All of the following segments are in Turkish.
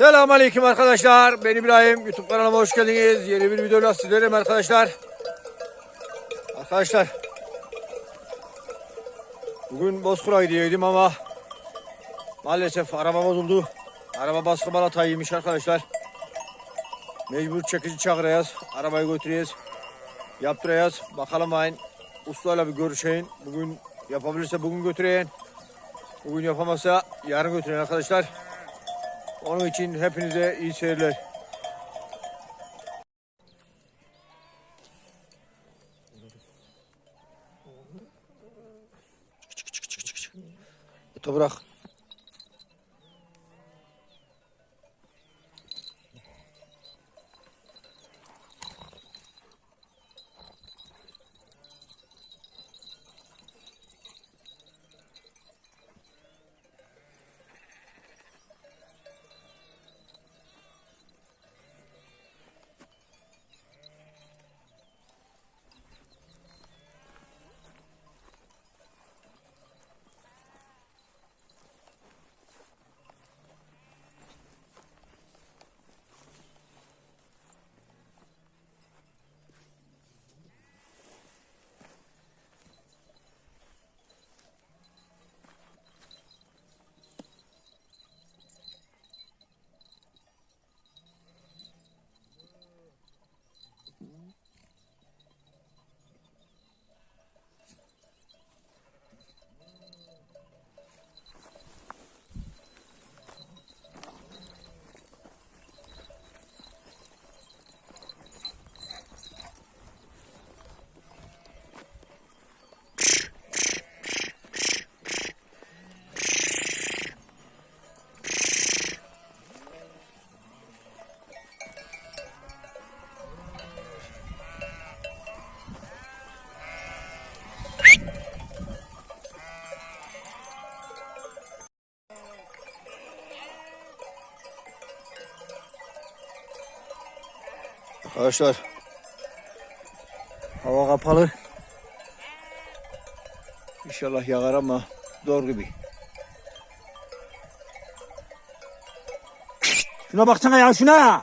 Selamünaleyküm arkadaşlar. Ben İbrahim. YouTube kanalıma hoş geldiniz. Yeni bir videoyla sizlerim arkadaşlar. Arkadaşlar. Bugün Bozkır'a gidiyordum ama maalesef araba bozuldu. Araba baskı balatayıymış arkadaşlar. Mecbur çekici çağıracağız. Arabayı götüreceğiz. Yaptıracağız. Bakalım ayın ustayla bir görüşeyim. Bugün yapabilirse bugün götüreyim. Bugün yapamazsa yarın götüreyim arkadaşlar. Onun için hepinize iyi seyirler. Toprak. Arkadaşlar hava kapalı. İnşallah yağar ama zor gibi. Şuna baksana ya şuna.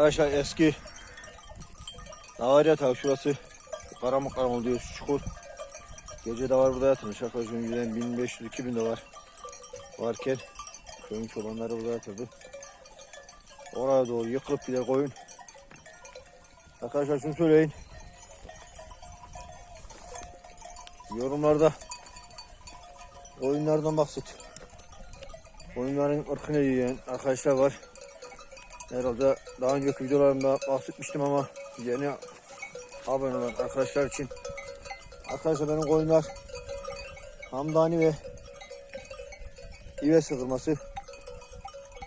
Arkadaşlar eski Davar yatağı şurası karanlık karanlık diyor şu çukur. Gece de var burada yatırmış arkadaşlar önceden 1500-2000 de var. Varken köyün çobanları burada yatırdı. Oraya doğru yıkılıp de koyun. Arkadaşlar şunu söyleyin. Yorumlarda oyunlardan bahset. Oyunların ırkını yiyen arkadaşlar var. Herhalde daha önceki videolarımda bahsetmiştim ama yeni abone olan arkadaşlar için. Arkadaşlar benim koyunlar hamdani ve ive sıkılması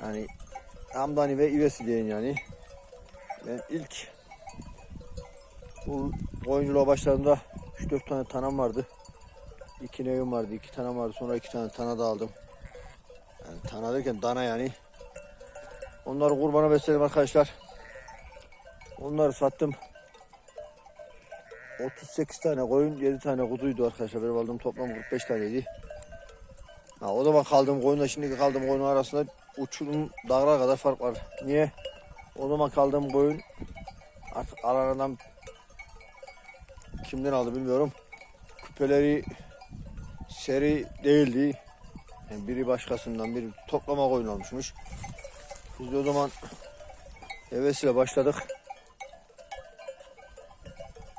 yani hamdani ve ivesi diyen yani. Ben ilk bu oyunculuğa başladığımda 3-4 tane tanam vardı. İki nevim vardı iki tane vardı. Sonra iki tane tana da aldım. Yani tana derken dana yani Onları kurbana besledim arkadaşlar. Onları sattım. 38 tane koyun, 7 tane kuzuydu arkadaşlar. Benim aldığım toplam 45 taneydi. Ha, o zaman kaldığım koyunla şimdiki kaldığım koyun arasında uçurum dağlara kadar fark var. Niye? O zaman kaldığım koyun artık aralarından kimden aldı bilmiyorum. Küpeleri seri değildi. Yani biri başkasından biri toplama koyun almışmış. Biz de o zaman hevesiyle başladık.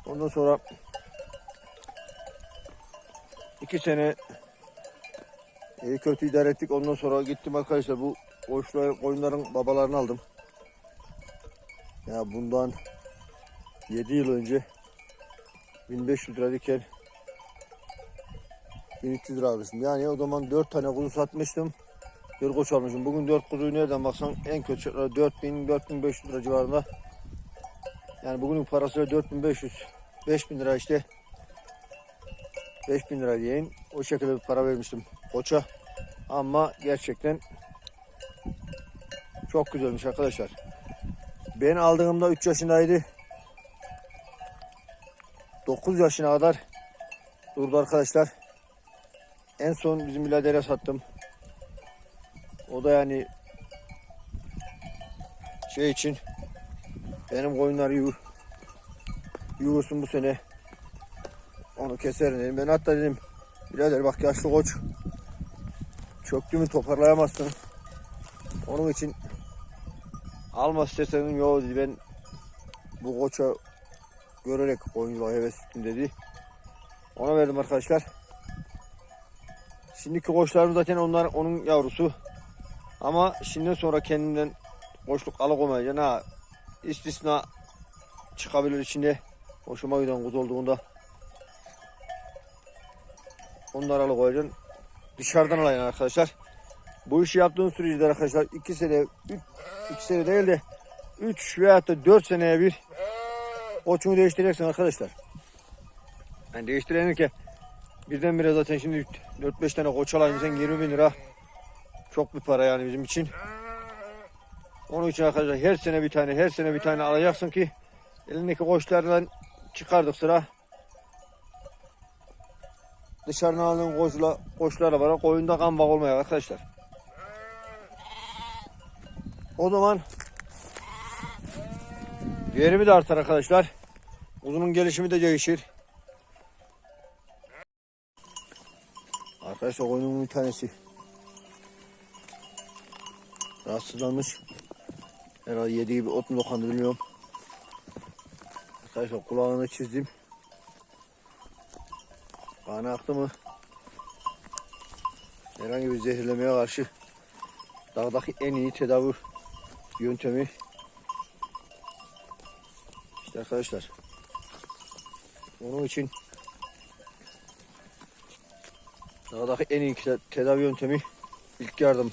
Ondan sonra iki sene iyi kötü idare ettik. Ondan sonra gittim arkadaşlar bu koçlar, koyunların babalarını aldım. Ya bundan 7 yıl önce 1500 lirayken 1300 lira almışım. Yani o zaman 4 tane kuzu satmıştım. Bir koç almışım. Bugün 4 kuzuyu nereden baksan en kötü şartlarda 4000-4500 lira civarında. Yani bugünün parasıyla 4500 5000 lira işte 5000 lira diyeyim. O şekilde bir para vermiştim koça. Ama gerçekten çok güzelmiş arkadaşlar. Ben aldığımda 3 yaşındaydı. 9 yaşına kadar durdu arkadaşlar. En son bizim biradere sattım. O da yani şey için benim koyunlar yuh, yuhursun bu sene. Onu keserim dedim. Ben hatta dedim birader bak yaşlı koç çöktü mü toparlayamazsın. Onun için alma istersen yok dedi ben bu koça görerek koyunculuğa heves ettim dedi. Ona verdim arkadaşlar. Şimdiki koçlarım zaten onlar onun yavrusu. Ama şimdiden sonra kendinden koçluk alıkoymayacaksın ha. İstisna çıkabilir içinde. Hoşuma giden kuz olduğunda. Onları alıkoyacaksın. Dışarıdan alacaksın arkadaşlar. Bu işi yaptığın sürece arkadaşlar 2 sene, 2 sene değil de 3 veya da 4 seneye bir koçunu değiştireceksin arkadaşlar. Yani değiştirenirken birdenbire zaten şimdi 4-5 tane koç alayım sen 20 bin lira. Çok bir para yani bizim için. Onun için arkadaşlar her sene bir tane her sene bir tane alacaksın ki elindeki koçlardan çıkardık sıra. Dışarıdan aldığın koçla, koçlarla var. Koyunda kan bak olmuyor arkadaşlar. O zaman verimi de artar arkadaşlar. Uzunun gelişimi de değişir. Arkadaşlar koyunun bir tanesi rahatsızlanmış. Herhalde yediği gibi ot mu dokandı bilmiyorum. Arkadaşlar kulağını çizdim. Kanı aktı mı? Herhangi bir zehirlemeye karşı dağdaki en iyi tedavi yöntemi işte arkadaşlar onun için dağdaki en iyi te- tedavi yöntemi ilk yardım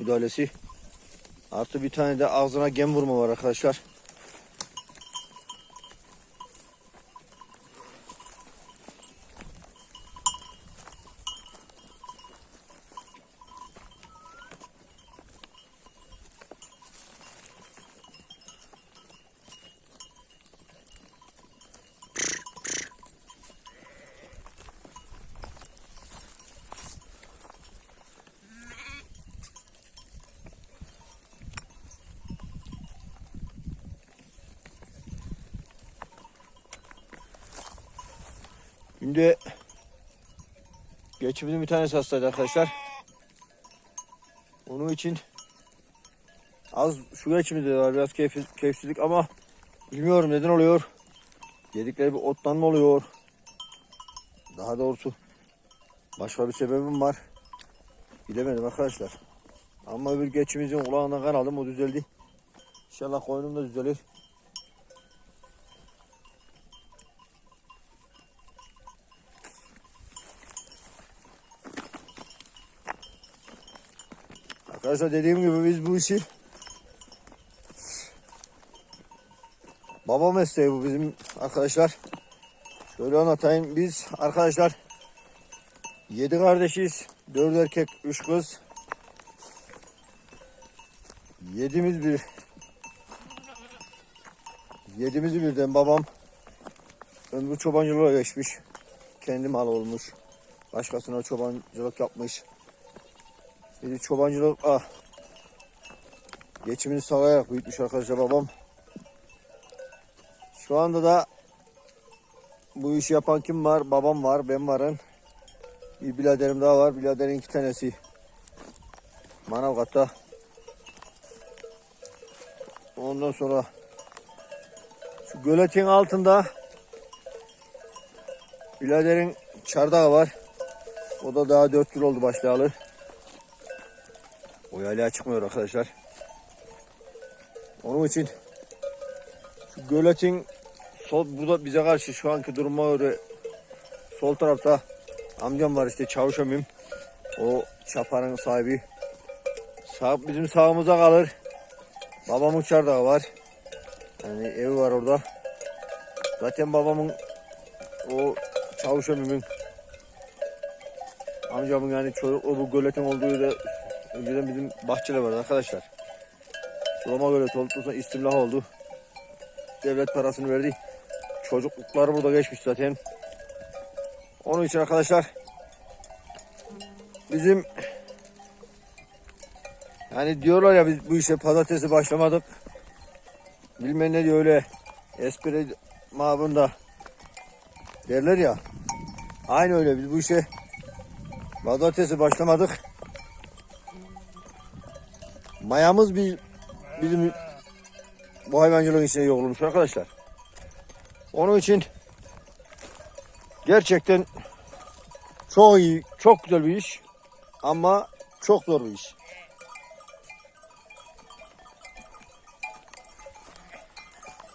müdahalesi. Artı bir tane de ağzına gem vurma var arkadaşlar Şimdi geçimizin bir tanesi hastaydı arkadaşlar. Onun için az şu geçimizde var biraz keyif, keyifsizlik ama bilmiyorum neden oluyor. Yedikleri bir ottan mı oluyor? Daha doğrusu başka bir sebebim var. Bilemedim arkadaşlar. Ama bir geçimizin kulağından kan aldım o düzeldi. İnşallah koyunum da düzelir. Arkadaşlar dediğim gibi biz bu işi baba mesleği bu bizim arkadaşlar. Şöyle anlatayım. Biz arkadaşlar yedi kardeşiz. Dört erkek, üç kız. Yedimiz bir yedimizi birden babam ömrü çobancılığa geçmiş. Kendi malı olmuş. Başkasına çobancılık yapmış. De çobancılık ah, geçimini sağlayarak büyütmüş arkadaşlar babam. Şu anda da bu işi yapan kim var? Babam var, ben varım. Bir biraderim daha var. Biraderin iki tanesi Manavgat'ta. Ondan sonra şu göletin altında biraderin çardağı var. O da daha 4 yıl oldu başlayalı. Yaylaya çıkmıyor arkadaşlar. Onun için şu göletin sol burada bize karşı şu anki duruma göre sol tarafta amcam var işte çavuş emim. O çapanın sahibi. Sağ, bizim sağımıza kalır. Babamın çardağı var. Yani evi var orada. Zaten babamın o çavuş emimin amcamın yani çocuk o bu göletin olduğu yerde önceden bizim bahçeler vardı arkadaşlar. Sulama göleti olduktan sonra istimlah oldu. Devlet parasını verdi. Çocuklukları burada geçmiş zaten. Onun için arkadaşlar bizim yani diyorlar ya biz bu işe pazartesi başlamadık. Bilmem ne diyor öyle espri mabında derler ya. Aynı öyle biz bu işe pazartesi başlamadık. Mayamız bir bizim bu hayvancılığın içine yoğrulmuş arkadaşlar. Onun için gerçekten çok iyi, çok güzel bir iş ama çok zor bir iş.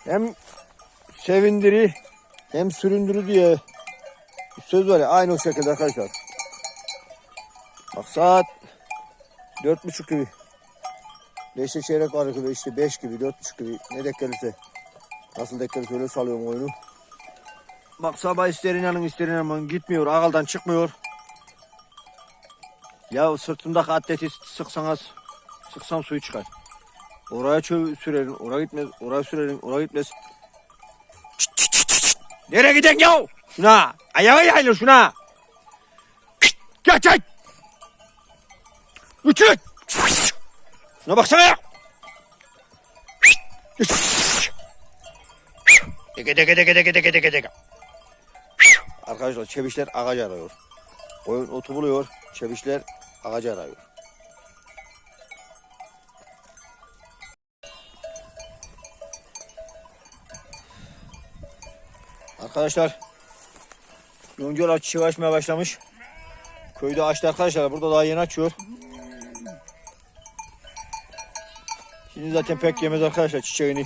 Hem sevindiri hem süründürü diye söz var ya aynı o şekilde arkadaşlar. Bak saat dört buçuk gibi. Beşte çeyrek var gibi işte beş gibi dört buçuk gibi ne denk gelirse. Nasıl denk gelirse öyle salıyorum oyunu. Bak sabah isterin yanın isterin yanın gitmiyor ağaldan çıkmıyor. Ya sırtımdaki atleti sıksanız sıksam suyu çıkar. Oraya çö sürerim, oraya gitmez, oraya sürerim, oraya gitmez. Çıt çıt çıt çıt. Nereye giden ya? Şuna, ayağa yayılır şuna. Geç geç. Üçü. Şuna baksana ya. Deke deke deke deke deke deke deke. Arkadaşlar çebişler ağacı arıyor. Koyun otu buluyor. Çebişler ağacı arıyor. Arkadaşlar yoncalar çiçek açmaya başlamış. Köyde açtı arkadaşlar. Burada daha yeni açıyor. Şimdi zaten pek yemez arkadaşlar çiçeğini.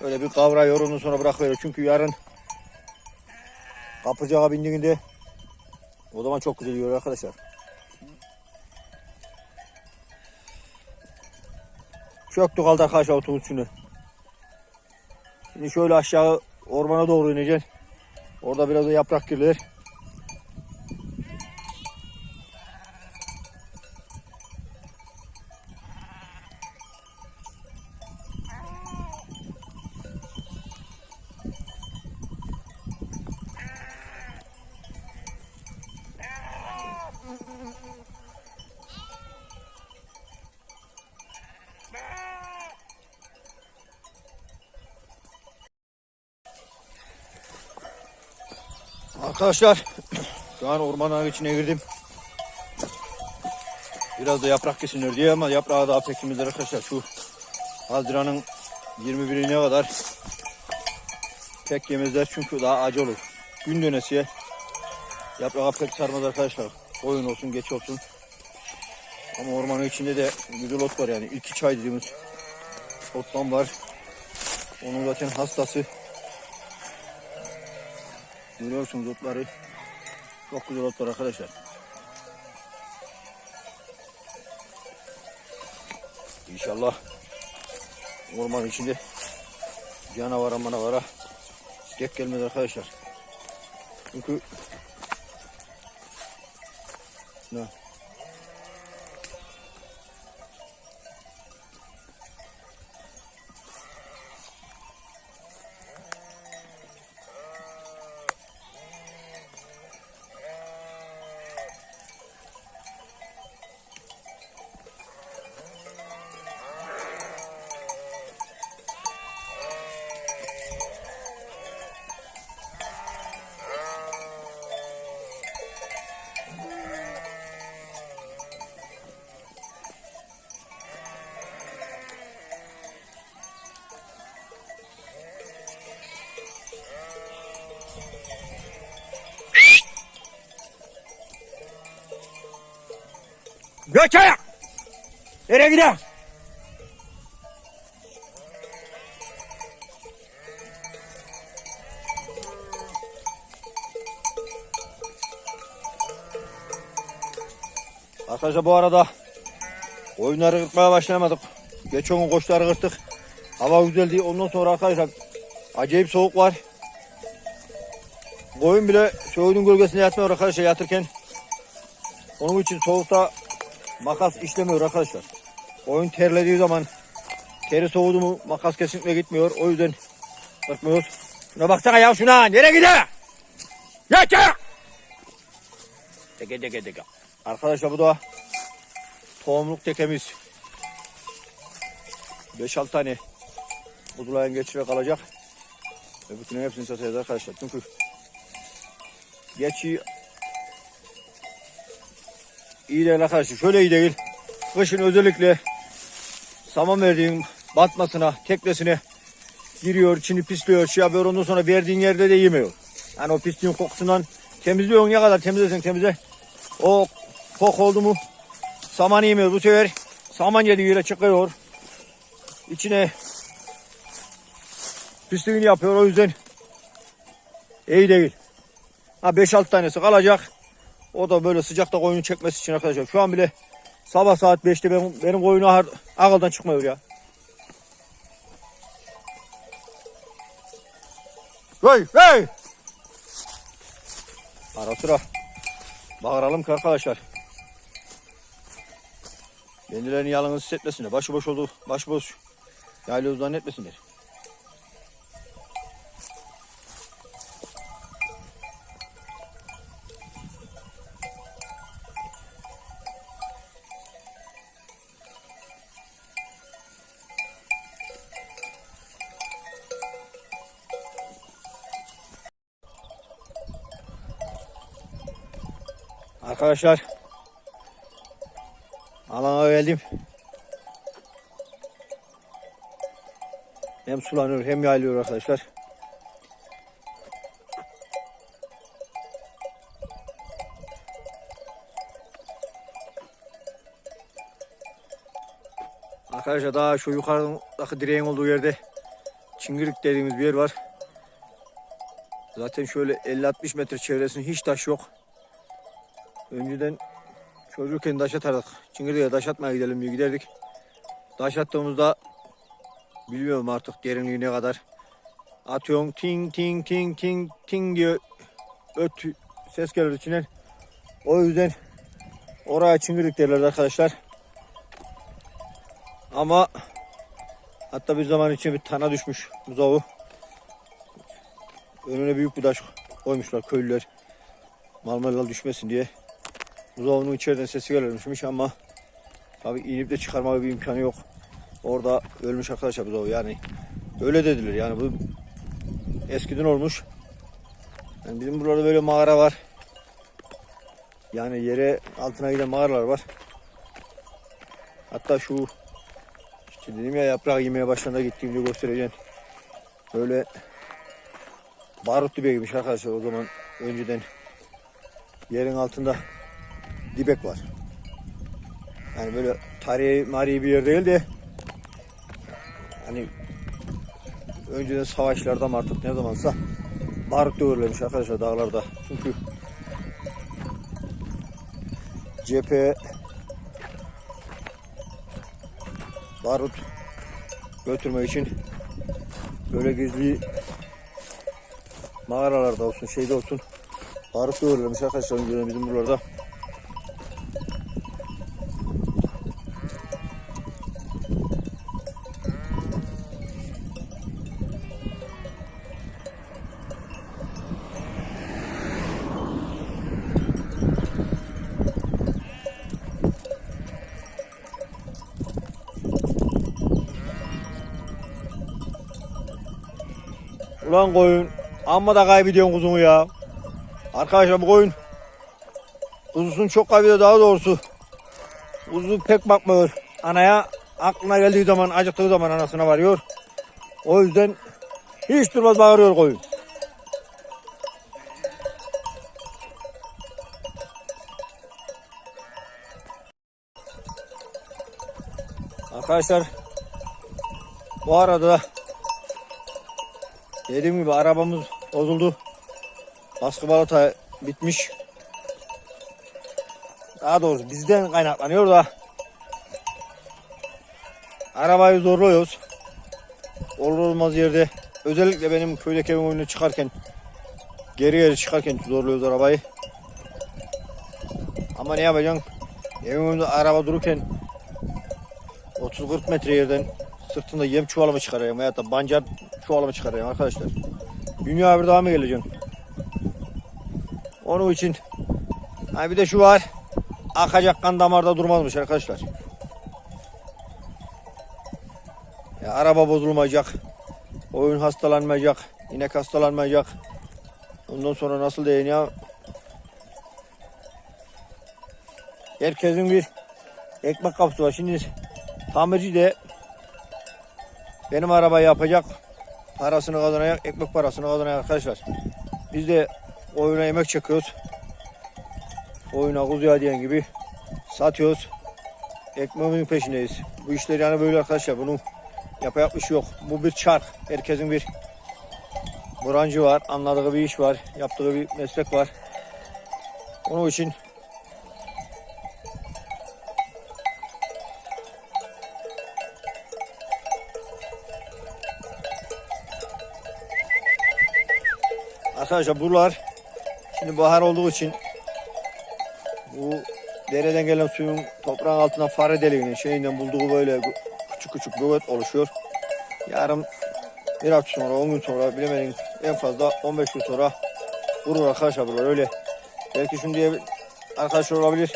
Öyle bir kavruyor ondan sonra bırakıyor. Çünkü yarın kapıcağa bindiğinde o zaman çok güzel yiyor arkadaşlar. Çöktü kaldı arkadaşlar otobüs üstüne. Şimdi şöyle aşağı ormana doğru ineceksin. Orada biraz da yaprak girilir. Arkadaşlar şu an ormanın içine girdim. Biraz da yaprak kesinler diye ama yaprağı daha pekimizler arkadaşlar. Şu Haziran'ın 21'ine kadar pek yemezler çünkü daha acı olur. Gün dönesiye yaprağı pek sarmaz arkadaşlar. Oyun olsun geç olsun. Ama ormanın içinde de güzel ot var yani. İlk çay dediğimiz ottan var. Onun zaten hastası. Görüyorsunuz otları. Çok güzel otlar arkadaşlar. İnşallah orman içinde canavara manavara gek gelmez arkadaşlar. Çünkü ne? Göç ayak. Nereye gidiyor? Arkadaşlar bu arada oyunları kırpmaya başlamadık. Geçen gün koçları kırptık. Hava güzel değil. Ondan sonra arkadaşlar acayip soğuk var. Koyun bile soğuğun gölgesinde yatmıyor arkadaşlar yatırken. Onun için soğukta makas işlemiyor arkadaşlar. Koyun terlediği zaman teri soğudu mu makas kesinlikle gitmiyor. O yüzden kırpmıyoruz. Şuna baksana ya şuna. Nereye gidiyor? Ya! Teke teke teke. Arkadaşlar bu da tohumluk tekemiz. 5-6 tane budulayan geçire kalacak. Ve bütün hepsini satacağız arkadaşlar. Çünkü geçi iyi değil arkadaşlar. Şöyle iyi değil. Kışın özellikle saman verdiğin batmasına, teklesine giriyor, içini pisliyor, şey yapıyor. Ondan sonra verdiğin yerde de yemiyor. Yani o pisliğin kokusundan temizliyorsun ne kadar temizlesen temizle. O kok oldu mu saman yemiyor. Bu sefer saman yere çıkıyor. İçine pisliğini yapıyor. O yüzden iyi değil. Ha 5-6 tanesi kalacak. O da böyle sıcakta koyunu çekmesi için arkadaşlar. Şu an bile sabah saat 5'te benim, benim koyunu ağıldan çıkmıyor ya. Hey hey! Ara sıra bağıralım ki arkadaşlar. Kendilerini yalnız hissetmesinler. Başıboş oldu, başıboş yaylıyoruz zannetmesinler. Arkadaşlar alana geldim. Hem sulanıyor hem yayılıyor arkadaşlar. Arkadaşlar daha şu yukarıdaki direğin olduğu yerde Çingirik dediğimiz bir yer var. Zaten şöyle 50-60 metre çevresinde hiç taş yok. Önceden çocukken taş atardık. Çingirdeğe taş atmaya gidelim diye giderdik. Taş attığımızda bilmiyorum artık derinliği ne kadar. Atıyorsun ting ting ting ting ting diye öt ses gelir içinden. O yüzden oraya çıngırdık derler arkadaşlar. Ama hatta bir zaman için bir tana düşmüş buzağı. Önüne büyük bir taş koymuşlar köylüler. Mal düşmesin diye. Buzağının içeriden sesi gelirmişmiş ama tabi inip de çıkarma bir imkanı yok. Orada ölmüş arkadaşlar buzağı yani. Öyle dediler yani bu eskiden olmuş. Yani bizim burada böyle mağara var. Yani yere altına giden mağaralar var. Hatta şu işte dedim ya yaprak yemeye başlarına gittiğimde göstereceğim. Böyle barut dibeymiş arkadaşlar o zaman önceden yerin altında dibek var. Yani böyle tarihi marihi bir yer değil de hani önceden savaşlarda mı artık ne zamansa barut dövürlemiş arkadaşlar dağlarda. Çünkü cepheye barut götürmek için böyle gizli mağaralarda olsun şeyde olsun barut dövürlemiş arkadaşlar önceden bizim buralarda. Ulan koyun. Amma da kaybediyorsun kuzunu ya. Arkadaşlar bu koyun. Kuzusunu çok kaybediyor daha doğrusu. Kuzu pek bakmıyor. Anaya aklına geldiği zaman acıktığı zaman anasına varıyor. O yüzden hiç durmaz bağırıyor koyun. Arkadaşlar bu arada dediğim gibi arabamız bozuldu. Baskı balata bitmiş. Daha doğrusu bizden kaynaklanıyor da arabayı zorluyoruz. Olur olmaz yerde özellikle benim köydeki evim oyunu çıkarken geri geri çıkarken zorluyoruz arabayı. Ama ne yapacaksın? Evin önünde araba dururken 30-40 metre yerden sırtında yem çuvalı mı çıkarayım veya da bancar çuvalı mı çıkarayım arkadaşlar. Dünya bir daha mı geleceğim? Onun için ha bir de şu var. Akacak kan damarda durmazmış arkadaşlar. Ya, araba bozulmayacak. Oyun hastalanmayacak. inek hastalanmayacak. Ondan sonra nasıl diyeyim ya? Herkesin bir ekmek kapısı var. Şimdi tamirci de benim arabayı yapacak. Parasını kazanacak. Ekmek parasını kazanacak arkadaşlar. Biz de oyuna yemek çekiyoruz. Oyuna kuzuya diyen gibi satıyoruz. Ekmeğimizin peşindeyiz. Bu işler yani böyle arkadaşlar. Bunun bir şey yok. Bu bir çark. Herkesin bir branşı var. Anladığı bir iş var. Yaptığı bir meslek var. Onun için Arkadaşlar buralar şimdi bahar olduğu için bu dereden gelen suyun toprağın altından fare deliğinin şeyinden bulduğu böyle küçük küçük göbet oluşuyor. Yarın bir hafta sonra 10 gün sonra bilemedim en fazla 15 gün sonra vurur arkadaşlar buralar öyle. Belki diye arkadaşlar olabilir.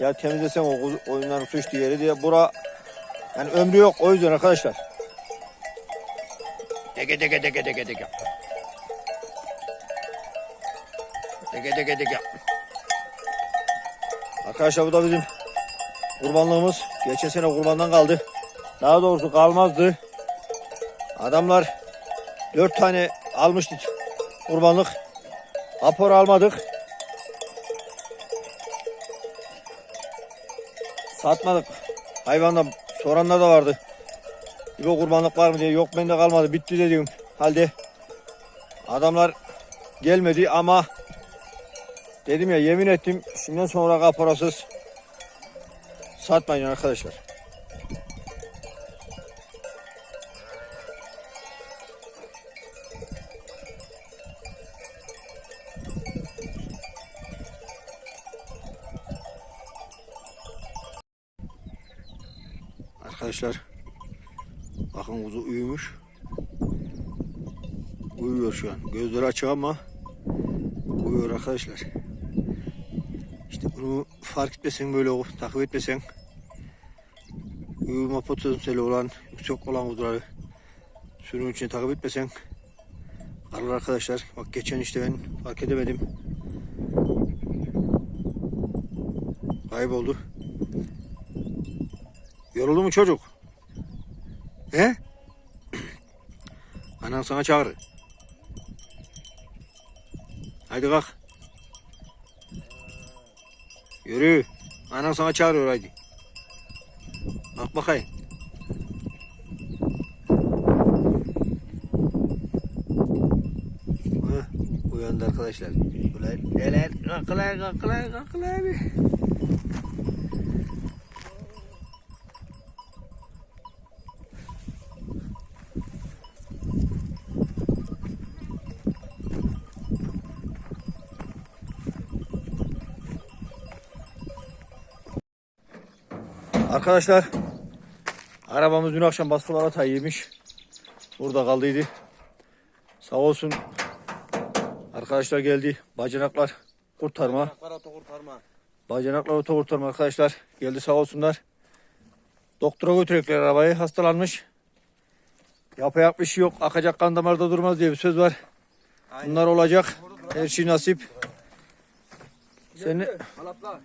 Ya temizlesem o oyunların su içtiği yeri diye bura yani ömrü yok o yüzden arkadaşlar. Dege dege dege dege dege. Dege dege dege. Arkadaşlar bu da bizim kurbanlığımız. Geçen sene kurbandan kaldı. Daha doğrusu kalmazdı. Adamlar dört tane almıştı kurbanlık. Rapor almadık. Satmadık. Hayvanda soranlar da vardı. Bir o kurbanlık var mı diye. Yok bende kalmadı. Bitti dedim. Halde adamlar gelmedi ama dedim ya yemin ettim şimdiden sonra kaporasız satmayın arkadaşlar. Arkadaşlar bakın kuzu uyumuş. Uyuyor şu an. Gözleri açık ama uyuyor arkadaşlar. Bunu fark etmesen böyle takip etmesen uyuma potansiyeli olan yüksek olan kuzuları sürünün içine takip etmesen kalır arkadaşlar. Bak geçen işte ben fark edemedim. Kayboldu. Yoruldu mu çocuk? He? Anan sana çağırır. Haydi kalk. Yürü. Anan sana çağırıyor haydi. Kalk bakayım. Heh, uyandı arkadaşlar. Neler kalkılar kalkılar kalkılar. Arkadaşlar arabamız dün akşam baskı balata yemiş. Burada kaldıydı. Sağ olsun arkadaşlar geldi. Bacanaklar kurtarma. Para kurtarma. Bacanaklar oto kurtarma arkadaşlar. Geldi sağ olsunlar. Doktora götürecekler arabayı. Hastalanmış. Yapacak bir şey yok. Akacak kan damarda durmaz diye bir söz var. Bunlar olacak. Her şey nasip. Seni Halatla.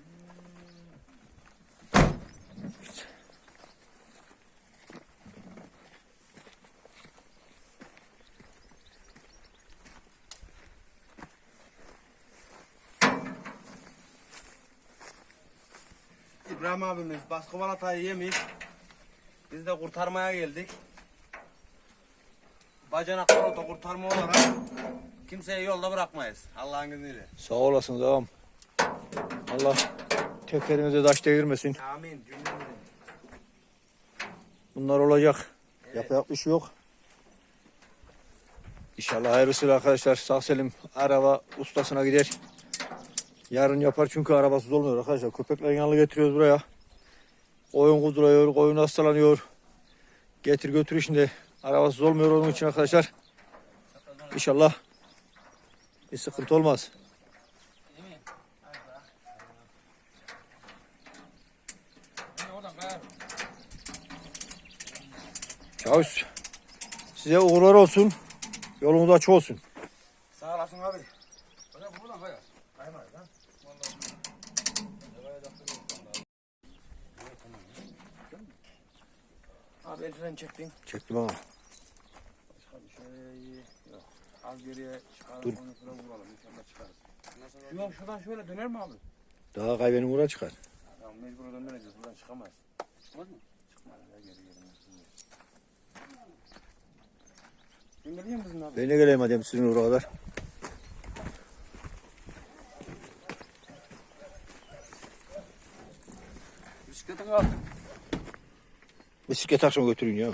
İbrahim abimiz baskı balatayı yemiş. Biz de kurtarmaya geldik. Bacanaklar oto kurtarma olarak kimseyi yolda bırakmayız. Allah'ın izniyle. Sağ olasın ağam. Allah tekerinize taş değirmesin. Amin. Cümlemizin. Bunlar olacak. Yapacak bir şey yok. İnşallah hayırlısıyla arkadaşlar sağ selim araba ustasına gider. Yarın yapar çünkü arabasız olmuyor arkadaşlar. Köpeklerin yanına getiriyoruz buraya. Koyun kuduruyor, koyun hastalanıyor. Getir götür işinde arabasız olmuyor onun için arkadaşlar. İnşallah bir sıkıntı olmaz. Çavuş size uğurlar olsun. Yolunuz açık olsun. Sağ olasın abi. Abi el freni çektin. Çektim ama. Bir şey yok. Az geriye çıkaralım. Dur. Onu şuradan vuralım. İnşallah çıkarız. Yok şuradan şöyle döner mi abi? Daha kaybenin uğra çıkar. Ya mecbur döndüreceğiz. Buradan çıkamayız. Çıkmaz mı? Çıkmaz ya geri geri. Göndereyim misin abi? Ben de geleyim hadi sizin uğra kadar. Bisikletin al. Bisiklet akşam götürün ya.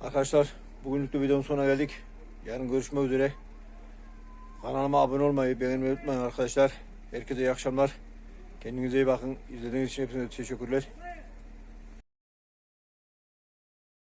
Arkadaşlar bugünlük de videonun sonuna geldik. Yarın görüşmek üzere. Kanalıma abone olmayı, beğenmeyi unutmayın arkadaşlar. Herkese iyi akşamlar. Kendinize iyi bakın. İzlediğiniz için hepinize teşekkürler.